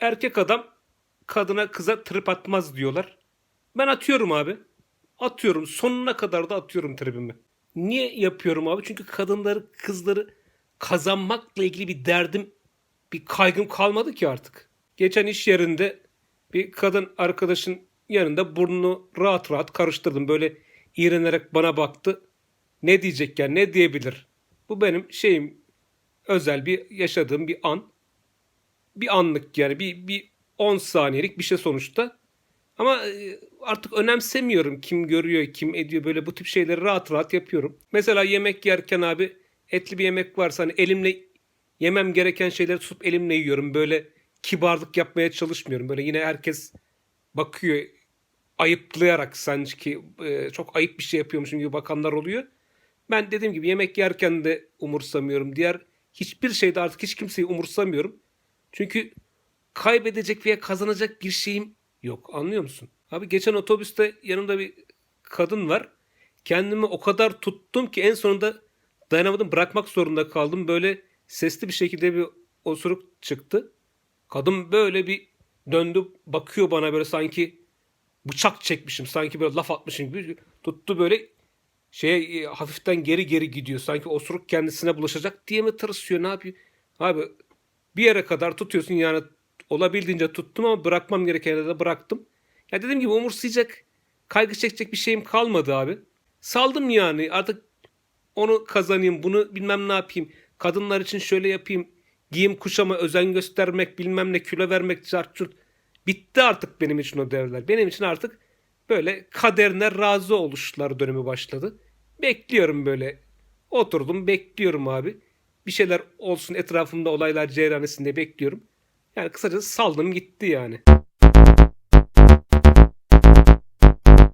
Erkek adam kadına kıza trip atmaz diyorlar. Ben atıyorum abi. Atıyorum. Sonuna kadar da atıyorum tribimi. Niye yapıyorum abi? Çünkü kadınları, kızları kazanmakla ilgili bir derdim, bir kaygım kalmadı ki artık. Geçen iş yerinde bir kadın arkadaşın yanında burnunu rahat rahat karıştırdım. Böyle iğrenerek bana baktı. Ne diyecek ya ne diyebilir? Bu benim şeyim özel bir yaşadığım bir an bir anlık yani bir, bir 10 saniyelik bir şey sonuçta. Ama e, artık önemsemiyorum kim görüyor, kim ediyor böyle bu tip şeyleri rahat rahat yapıyorum. Mesela yemek yerken abi etli bir yemek varsa hani elimle yemem gereken şeyleri tutup elimle yiyorum. Böyle kibarlık yapmaya çalışmıyorum. Böyle yine herkes bakıyor ayıplayarak sanki e, çok ayıp bir şey yapıyormuşum gibi bakanlar oluyor. Ben dediğim gibi yemek yerken de umursamıyorum. Diğer hiçbir şeyde artık hiç kimseyi umursamıyorum. Çünkü kaybedecek veya kazanacak bir şeyim yok. Anlıyor musun? Abi geçen otobüste yanımda bir kadın var. Kendimi o kadar tuttum ki en sonunda dayanamadım bırakmak zorunda kaldım. Böyle sesli bir şekilde bir osuruk çıktı. Kadın böyle bir döndü bakıyor bana böyle sanki bıçak çekmişim. Sanki böyle laf atmışım gibi tuttu böyle şeye e, hafiften geri geri gidiyor. Sanki osuruk kendisine bulaşacak diye mi tırsıyor ne yapıyor? Abi bir yere kadar tutuyorsun yani olabildiğince tuttum ama bırakmam gereken de bıraktım. Ya dediğim gibi umursayacak, kaygı çekecek bir şeyim kalmadı abi. Saldım yani artık onu kazanayım, bunu bilmem ne yapayım. Kadınlar için şöyle yapayım. Giyim kuşama özen göstermek, bilmem ne kilo vermek, çarçurt. Bitti artık benim için o devreler. Benim için artık böyle kaderine razı oluşlar dönemi başladı. Bekliyorum böyle. Oturdum bekliyorum abi. Bir şeyler olsun etrafımda olaylar ceyranesinde bekliyorum. Yani kısacası saldım gitti yani.